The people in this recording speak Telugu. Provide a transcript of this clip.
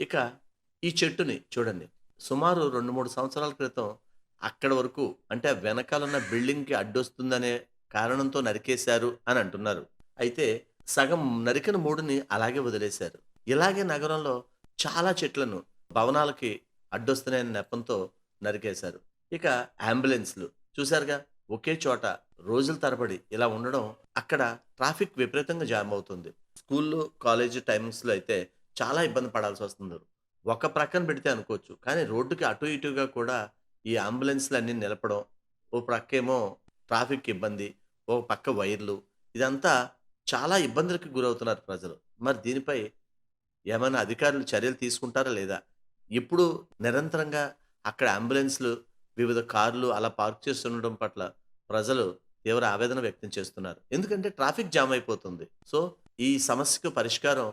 ఇక ఈ చెట్టుని చూడండి. సుమారు రెండు మూడు సంవత్సరాల క్రితం అక్కడ వరకు అంటే వెనకాలన్న బిల్డింగ్కి అడ్డొస్తుందనే కారణంతో నరికేశారు అని అంటున్నారు. అయితే సగం నరికిన మూడుని అలాగే వదిలేశారు. ఇలాగే నగరంలో చాలా చెట్లను భవనాలకి అడ్డొస్తున్నాయనే నెపంతో నరికేశారు. ఇక అంబులెన్స్లు చూశారుగా? ఒకే చోట రోజుల తరబడి ఇలా ఉండడం అక్కడ ట్రాఫిక్ విపరీతంగా జామ్ అవుతుంది. స్కూల్లో కాలేజ్ టైమింగ్స్లో అయితే చాలా ఇబ్బంది పడాల్సి వస్తుంది. ఒక ప్రక్కన పెడితే అనుకోవచ్చు. కానీ రోడ్డుకి అటు ఇటుగా కూడా ఈ అంబులెన్స్లు అన్నీ నిలపడం ఓ ప్రక్కేమో ట్రాఫిక్ ఇబ్బంది ఓ పక్క వైర్లు ఇదంతా చాలా ఇబ్బందులకు గురవుతున్నారు ప్రజలు. మరి దీనిపై ఏమైనా అధికారులు చర్యలు తీసుకుంటారా లేదా? ఇప్పుడు నిరంతరంగా అక్కడ అంబులెన్స్లు వివిధ కార్లు అలా పార్క్ చేస్తుండడం పట్ల ప్రజలు తీవ్ర ఆవేదన వ్యక్తం చేస్తున్నారు. ఎందుకంటే ట్రాఫిక్ జామ్ అయిపోతుంది. సో ఈ సమస్యకు పరిష్కారం